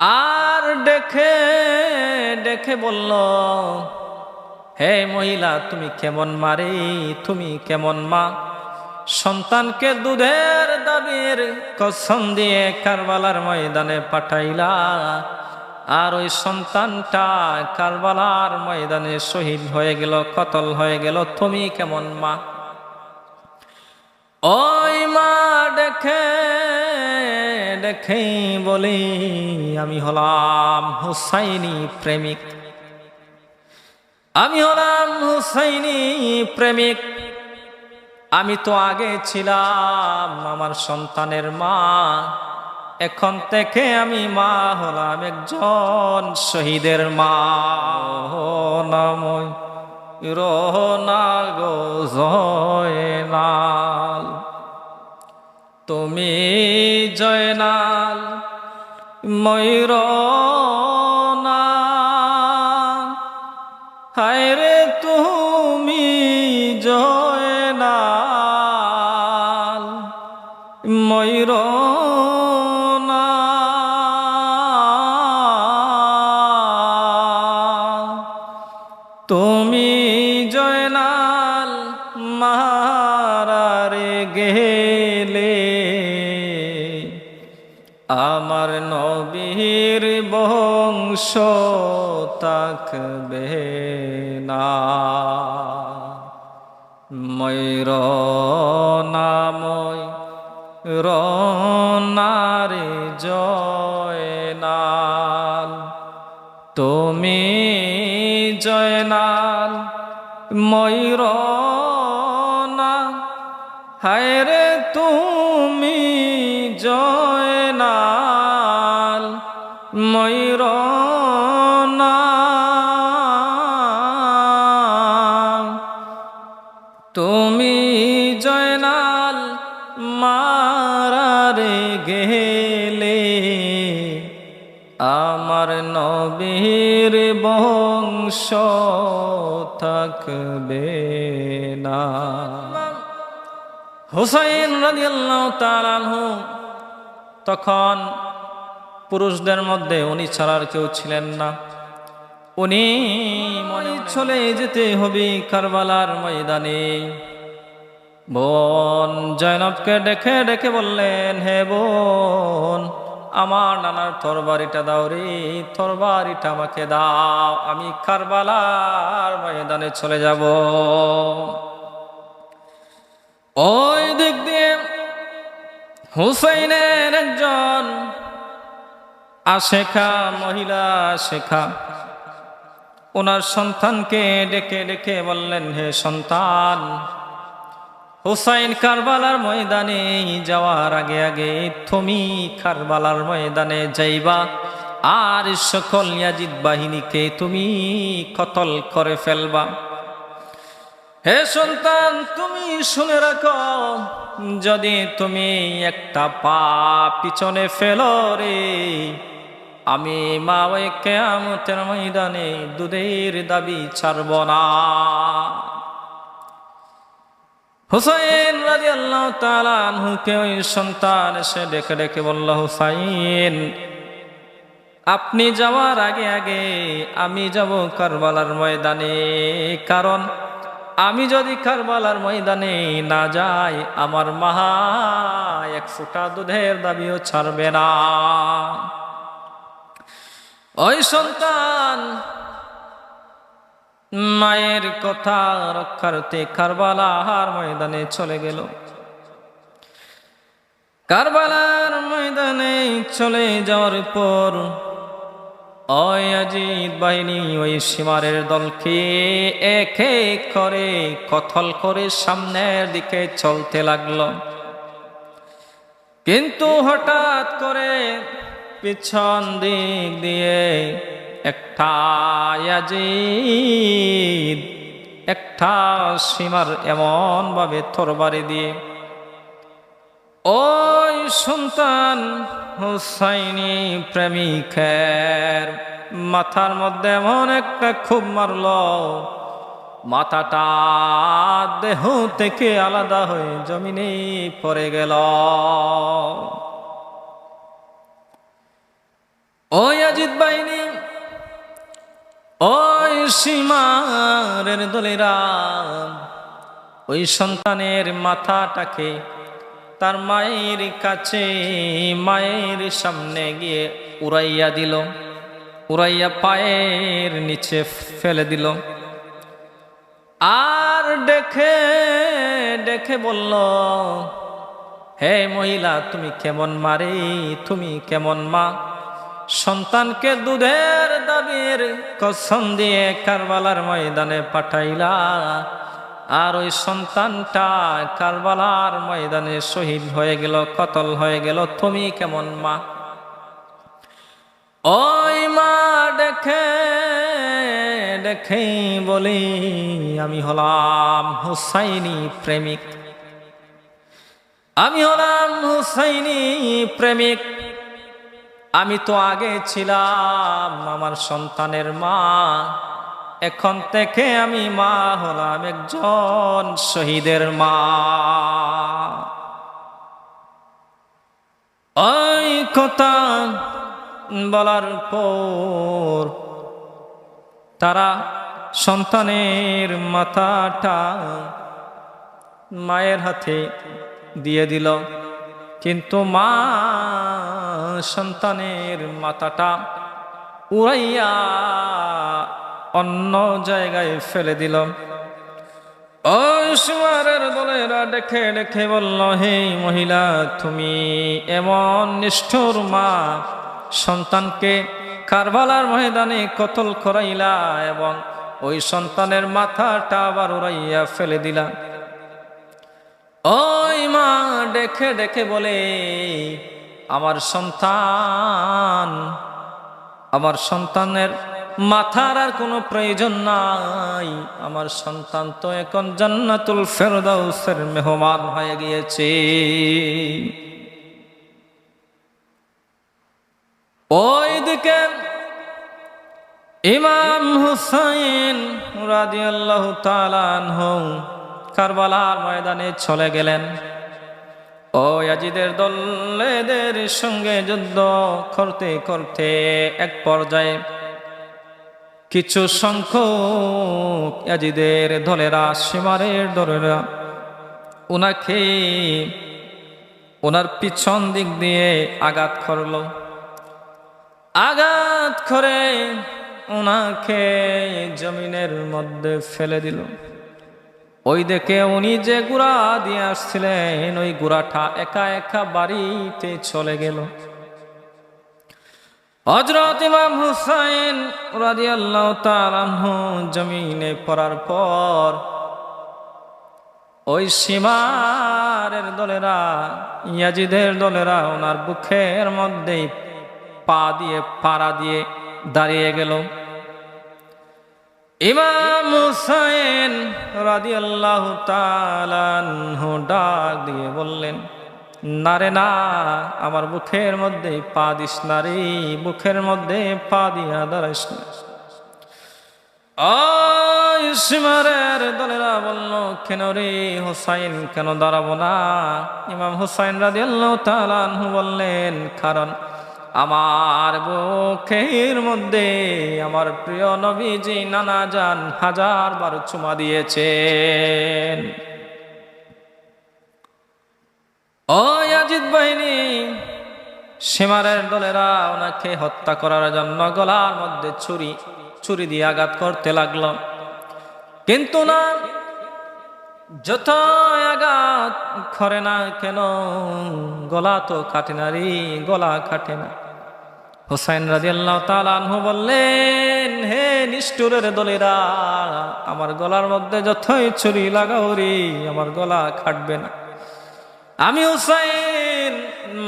আর ডেকে ডেকে বলল, হে মহিলা, তুমি কেমন মারি? তুমি কেমন মা? সন্তানকে দুধের দাবির কসম দিয়ে কারবালার ময়দানে পাঠাইলা। আর ওই সন্তানটা কারবালার ময়দানে শহীদ হয়ে গেল, কতল হয়ে গেল। তুমি কেমন মা? ওই মা দেখে দেখে বলি, আমি হলাম হুসাইনি প্রেমিক। আমি হলাম হুসাইনি প্রেমিক। আমি তো আগে ছিলাম আমার সন্তানের মা। এখন থেকে আমি মা হলাম একজন শহীদের মা। নাময় রহনা গো জয়নাল তুমি জয়নাল ময়ূর না হায় তুমি জয়নাল ময়ূর বংশ থাকবে না ময়ূর নাময় রনারে জয়নাল। তুমি জয়নাল ময়ূর না হায় রে তুমি জয়নাল নবীর বংশ থাকবে না। হুসাইন রাদিয়াল্লাহু তাআলা আনহু তখন পুরুষদের মধ্যে উনি ছাড়ার কেউ ছিলেন না। উনি মনে চলে যেতে হবে কারবালার ময়দানে। বোন জয়নবকে ডেকে ডেকে বললেন, হে বোন আমার নানার তরবারিটা দাও রে, তরবারিটা আমাকে দাও, আমি কারবালার ময়দানে চলে যাব। ওই দিক দিয়ে হুসাইনের একজন আশেখা, মহিলা শেখা ওনার সন্তানকে ডেকে ডেকে বললেন, হে সন্তান হুসাইন কারবালার ময়দানে যাওয়ার আগে আগে তুমি কারবালার ময়দানে যাইবা। আর সকল ইয়াজিদ বাহিনীকে তুমি কতল করে ফেলবা। হে সন্তান তুমি শুনে রাখো, যদি তুমি একটা পা পিছনে ফেলো রে, আমি মা ওই ময়দানে দুধের দাবি ছাড়ব না। হুসাইন রাজি আল্লাহ তালুকে ওই সন্তান এসে ডেকে ডেকে বলল, হুসাইন, আপনি যাওয়ার আগে আগে আমি যাব কারবালার ময়দানে। কারণ আমি যদি কারবালার ময়দানে না যাই, আমার মাহা এক ফুটা দুধের দাবিও ছাড়বে না। ওই সন্তান মায়ের কথা রক্ষার্থে কারবালার ময়দানে চলে গেল। কারবালার ময়দানে চলে যাওয়ার পর ওই অজিত বাহিনী ওই সীমারের দলকে এক এক করে কথল করে সামনের দিকে চলতে লাগল। কিন্তু হঠাৎ করে পিছন দিক দিয়ে একটা ইয়াজিদ একটা সীমার এমন ভাবে থরবারি দিয়ে, ওই সন্তান হুসাইনি প্রেমিকের মাথার মধ্যে এমন একটা খুব মারল, মাথাটা দেহ থেকে আলাদা হয়ে জমিনে পড়ে গেল। ওই ইয়াজিদ বাহিনী ওই সীমারের দলেরা ওই সন্তানের মাথাটাকে তার মায়ের কাছে, মায়ের সামনে গিয়ে উড়াইয়া দিল, উড়াইয়া পায়ের নিচে ফেলে দিল। আর দেখে দেখে বলল, হে মহিলা, তুমি কেমন মারে? তুমি কেমন মা? সন্তানকে দুধের দাবির কসম দিয়ে কারবালার ময়দানে পাঠাইলা। আর ওই সন্তানটা কারবালার ময়দানে শহীদ হয়ে গেল, কতল হয়ে গেল, তুমি কেমন মা? ওই মা দেখে দেখে বলি, আমি হলাম হুসাইনি প্রেমিক। আমি হলাম হুসাইনি প্রেমিক। আমি তো আগে ছিলাম আমার সন্তানের মা। এখন থেকে আমি মা হলাম একজন শহীদের মা। ওই কথা বলার পর তারা সন্তানের মাথাটা মায়ের হাতে দিয়ে দিল। কিন্তু মা সন্তানের মাথাটা উড়াইয়া অন্য জায়গায় ফেলে দিল। ওই সুমারের দলেরা দেখে দেখে বলল, হে মহিলা, তুমি এমন নিষ্ঠুর মা সন্তানকে কারবালার ময়দানে কতল করাইলা এবং ওই সন্তানের মাথাটা আবার উড়াইয়া ফেলে দিলা। ওই মা দেখে দেখে বলে, আমার সন্তান, আমার সন্তানের মাথার আর কোনো প্রয়োজন নাই। আমার সন্তান তো এখন জান্নাতুল ফেরদাউসের মেহমান হয়ে গিয়েছে। ওই দিকে ইমাম হুসাইন রাদিয়াল্লাহু তালান আনহু কারবালার ময়দানে চলে গেলেন। ও ইয়াজিদের দলেদের সঙ্গে যুদ্ধ করতে করতে এক পর্যায়ে কিছু সংখ্যক ইয়াজিদের দলেরা সীমারের দলেরা ওনাকে ওনার পিছন দিক দিয়ে আঘাত করল। আঘাত করে ওনাকে জমিনের মধ্যে ফেলে দিল। ওই দেখে উনি যে গুড়া দিয়ে আসছিলেন, ওই গুড়াটা একা একা বাড়িতে চলে গেল। হজরত ইমাম হুসাইন রাদিয়াল্লাহু তাআলা জমিনে পড়ার পর ওই সীমারের দলেরা, ইয়াজিদের দলেরা ওনার বুকের মধ্যেই পা দিয়ে, পাড়া দিয়ে দাঁড়িয়ে গেল। ইমাম হুসাইন রাদিয়াল্লাহু তাআলা ডাক দিয়ে বললেন না রে না, আমার বুকের মধ্যে পা দিস না রে, বুকের মধ্যে পা দিয়া দাঁড়াইস না। ওই সীমারের দলেরা বলল, কেন রে হুসাইন, কেন দাঁড়াবো না? ইমাম হুসাইন রাদিয়াল্লাহু তাআলা আনহু বললেন, কারণ আমার বুকের মধ্যে আমার প্রিয় নবীজি নানা যান হাজার বার চুমা দিয়েছেন। ও বাহিনী, সীমারের দলেরা ওনাকে হত্যা করার জন্য গলার মধ্যে ছুরি ছুরি দিয়ে আঘাত করতে লাগল। কিন্তু না যত আঘাত করে না কেন, গলা তো কাটে না রে, গলা কাটে না। হোসাইন রাজি আল্লাহ তালু বললেন, হে নিষ্ঠুরের দলেরা, আমার গলার মধ্যে যতই ছুরি লাগাও রে, আমার গলা কাটবে না। আমি হুসাইন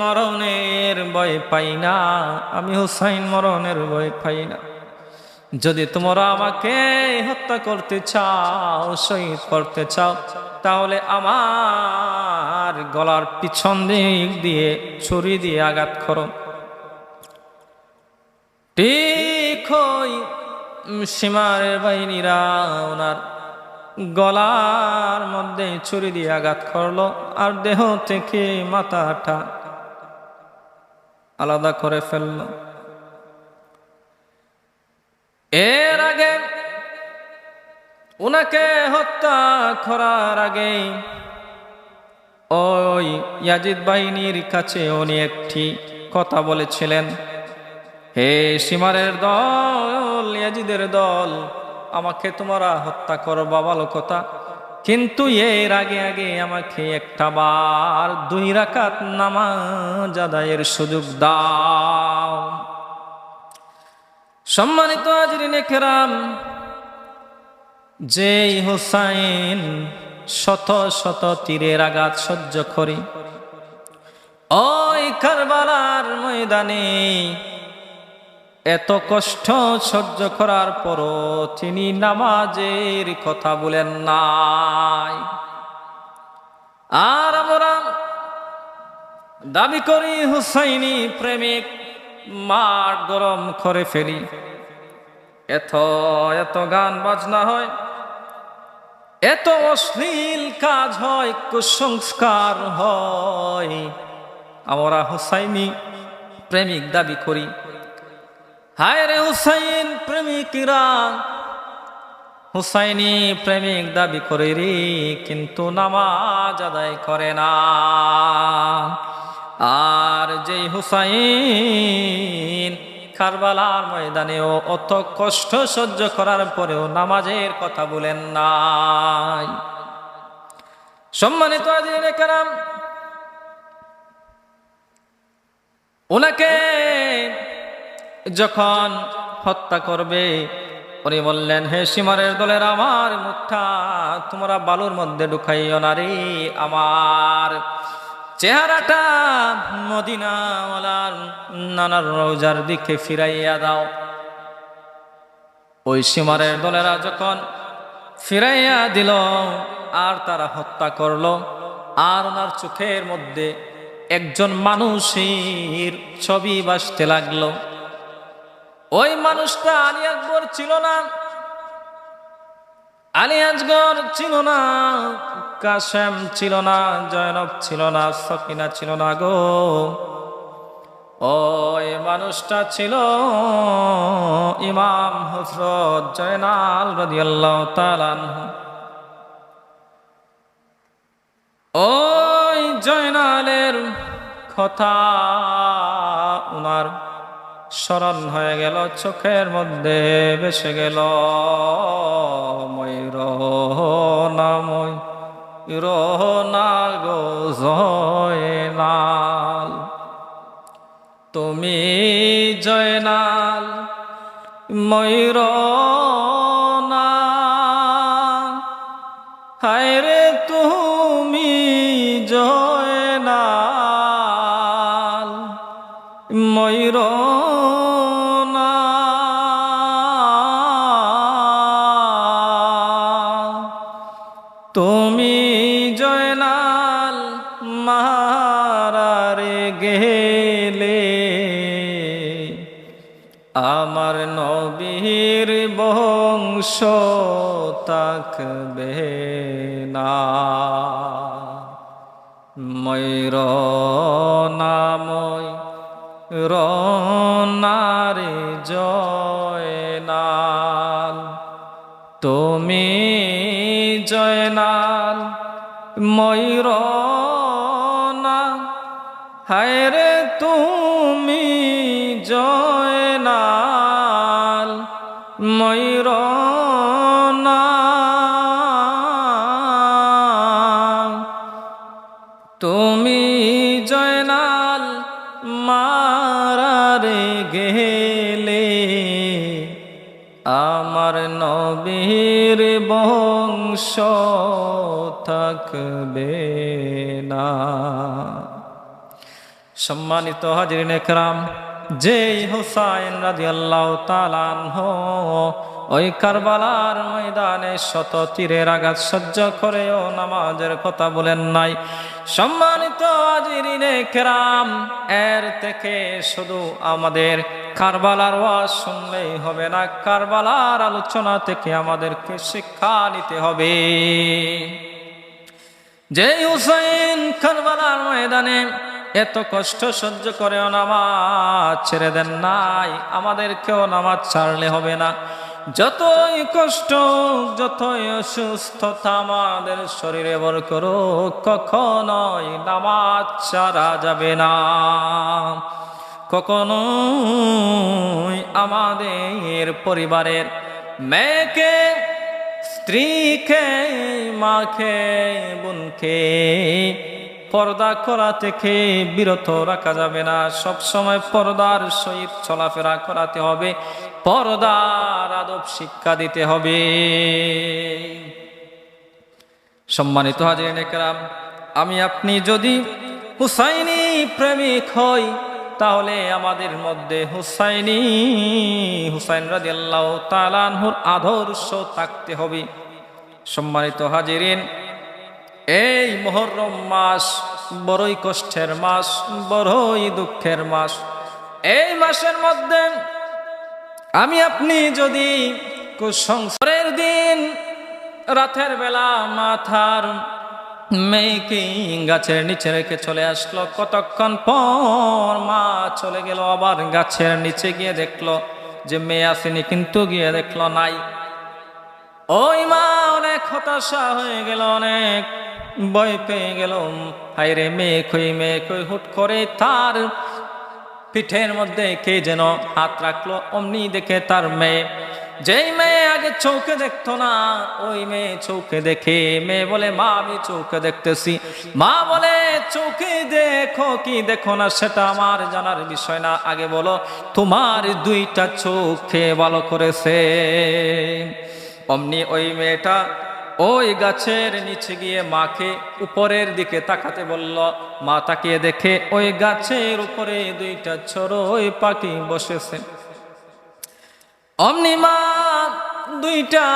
মরণের ভয় পাই না, আমি হুসাইন মরণের ভয় পাই না। যদি তোমরা আমাকে হত্যা করতে চাও, শহীদ করতে চাও, তাহলে আমার গলার পিছন দিক দিয়ে, ছুরি দিয়ে আঘাত করো। ঠিক সীমারের বাহিনীরা ওনার গলার মধ্যে ছুরি দিয়ে আঘাত করল, আর দেহ থেকে মাথাটা আলাদা করে ফেলল। এর আগে উনাকে হত্যা করার আগে ওই ইয়াজিদ বাহিনীর কাছে উনি একটি কথা বলেছিলেন, হে সীমারের দল, ইয়াজিদের দল, আমাকে তোমরা হত্যা করবা ভালো কথা। কিন্তু এর আগে আগে আমাকে একটা বার দুই রাকাত নামাজ আদায়ের সুযোগ দাও। সম্মানিত আজরিনে কেরাম যেই হোসাইন শত শত তীরের আঘাত সহ্য করি, ওই কারবালার ময়দানে এত কষ্ট সহ্য করার পরও তিনি নামাজের কথা বলেন নাই। আর আমরা দাবি করি, হুসাইনি প্রেমিক মাঠ গরম করে ফেলি। এত এত গান বাজনা হয়, এত অশ্লীল কাজ হয়, কুসংস্কার হয়। আমরা হুসাইনি প্রেমিক দাবি করি। হায় রে হুসাইন প্রেমিকরা, হুসাইনি প্রেমিক দাবি করে রে, কিন্তু নামাজ আদায় করে না। আর যেই হুসাইন কারবালার ময়দানেও অত কষ্ট সহ্য করার পরেও নামাজের কথা বলেন নাই। সম্মানিত ওনাকে যখন হত্যা করবে, উনি বললেন, হে সীমারের দলের আমার মুখটা তোমরা বালুর মধ্যে ঢুকাইও না রে আমার। চেহারাটা মদিনাওয়ালার নানার রোজার দিকে ফিরাইয়া দাও। ওই সীমারের দলেরা যখন ফিরাইয়া দিল আর তারা হত্যা করল, আর ওনার চোখের মধ্যে একজন মানুষের ছবি বাসতে লাগল। ওই মানুষটা আলী আকবর ছিল না আলী আসগর ছিল না, কাশেম ছিল না, জয়নব ছিল না, সকিনা ছিল না গো ওই মানুষটা ছিল ইমাম হজরত জয়নাল রাদিয়াল্লাহু তাআলা আনহু। ওই জয়নালের কথা উনার স্মরণ হয়ে গেল চোখের মধ্যে বেসে গেল ময়ূর নাময় না গো তুমি জয়নাল ময়ূর বংশ থাকবে না। ময়ূর নাময় রনারে জয়নাল তুমি জয়নাল ময়ূর না হায় রে তুমি বংশ থাকবে না। সম্মানিত হাজির নেকরাম যেই হোসাইন রাজি আল্লাহ তালানহ ওই কারবালার ময়দানে শত তীরের আঘাত সহ্য করেও নামাজের কথা বলেন নাই। সম্মানিত কেরাম, এর থেকে শুধু আমাদের কারবালার ওয়াজ শুনলেই হবে না, কারবালার আলোচনা থেকে আমাদেরকে শিক্ষা নিতে হবে। যে হুসাইন কারবালার ময়দানে এত কষ্ট সহ্য করেও নামাজ ছেড়ে দেন নাই, আমাদেরকেও নামাজ ছাড়লে হবে না। যতই কষ্ট, যতই অসুস্থতা আমাদের শরীরে বর করো কখনোই নামাজ ছাড়া যাবে না। কখনোই আমাদের পরিবারের মেয়েকে, স্ত্রীকে, মাকে, বোনকে পর্দা করা থেকে বিরত রাখা যাবে না। সব সময় পর্দার সহিত চলাফেরা করাতে হবে। পর্দার আদব শিক্ষা দিতে হবে। সম্মানিত হাজির আমি আপনি যদি হুসাইনি প্রেমিক হই, তাহলে আমাদের মধ্যে হুসাইনি, হুসাইন রাজি আল্লাহ তালানহুর আদর্শ থাকতে হবে। সম্মানিত হাজিরিন, এই মহরম মাস বড়ই কষ্টের মাস, বড়ই দুঃখের মাস। এই মাসের মধ্যে আমি আপনি যদি কুসংসারের দিন রাতের বেলা মাথার মেয়েকে গাছের নিচে রেখে চলে আসলো, কতক্ষণ পর মা চলে গেল, আবার গাছের নিচে গিয়ে দেখল যে মেয়ে আসেনি, কিন্তু গিয়ে দেখল নাই। ওই মা অনেক হতাশা হয়ে গেল, অনেক ভয় পেয়ে গেল। হাইরে মেয়ে কই মেয়ে কই, হুট করে তার পিঠের মধ্যে কে যেন হাত রাখল, অমনি দেখে তার মেয়ে। যেই মেয়ে আগে চৌকে দেখতো না, ওই মেয়ে চৌকে দেখে। মেয়ে বলে, মা, আমি চৌকে দেখতেছি। মা বলে চৌকে দেখো কি দেখো না, সেটা আমার জানার বিষয় না। আগে বলো, তোমার দুইটা চোখে ভালো করেছে। অমনি ওই মেয়েটা ওই গাছের নিচে গিয়ে মাকে উপরের দিকে তাকাতে বলল, মা তাকিয়ে দেখে ওই গাছের উপরে দুইটা ওই পাখি বসেছে। অমনি মা দুইটা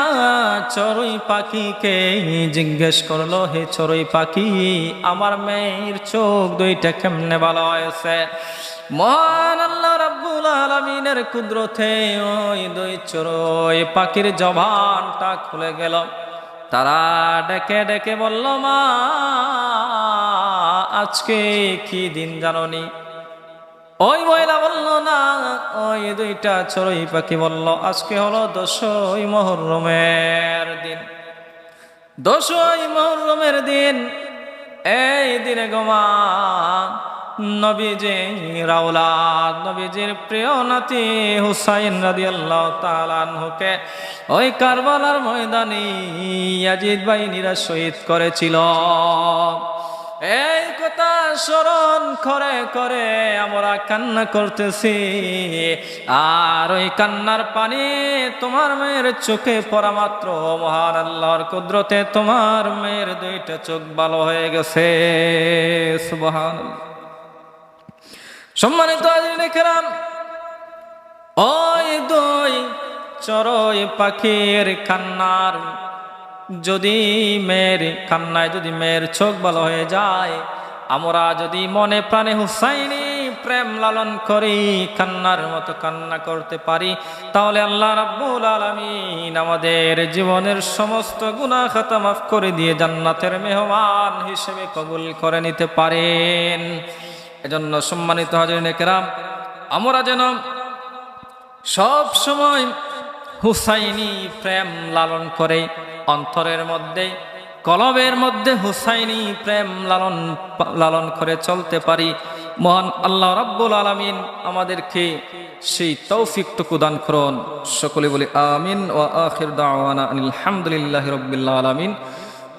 চড়ুই পাখিকে জিজ্ঞেস করল, হে চড়ুই পাখি, আমার মেয়ের চোখ দুইটা কেমনে ভালো হয়েছে? মহান আল্লাহ রাব্বুল আলামিনের কুদরতে ওই দুই চড়ুই পাখির জবানটা খুলে গেল। তারা ডেকে ডেকে বলল, মা, আজকে কি দিন জাননি? ওই মহিলা বলল, না, ওই দুইটা চড়ুই পাখি বলল, আজকে হলো দশই মহরমের দিন। দশই মহরমের দিন, এই দিনে গোমা নবীজি রাউলাদ নবীজির প্রিয় নাতি হুসাইন রাদি আল্লাহ তালানহুকে ওই কারবালার ময়দানে ইয়াজিদ বাহিনীরা শহীদ করেছিল। এই কথা স্মরণ করে করে আমরা কান্না করতেছি। আর ওই কান্নার পানি তোমার মেয়ের চোখে পড়া মাত্র। মহান আল্লাহর কুদরতে তোমার মেয়ের দুইটা চোখ ভালো হয়ে গেছে। সুবহান সম্মানিত দেখলাম ওই দুই চড়ই পাখির কান্নার, যদি মেয়ের কান্নায় যদি মেয়ের চোখ ভালো হয়ে যায়, আমরা যদি মনে প্রাণে হুসাইনি প্রেম লালন করি, কান্নার মতো কান্না করতে পারি, তাহলে আল্লাহ রাব্বুল আলামিন আমাদের জীবনের সমস্ত গুনাহ খাতা মাফ করে দিয়ে জান্নাতের মেহমান হিসেবে কবুল করে নিতে পারেন। এজন্য সম্মানিত হাজির কেরাম, আমরা যেন সব সময় হুসাইনি প্রেম লালন করে, অন্তরের মধ্যে, কলবের মধ্যে হুসাইনি প্রেম লালন লালন করে চলতে পারি। মহান আল্লাহ রাব্বুল আলামিন আমাদেরকে সেই তৌফিকটুকু দান করুন। সকলে বলি আমিন ও আখির দাওয়ানা আলহামদুলিল্লাহি রাব্বিল আলামিন।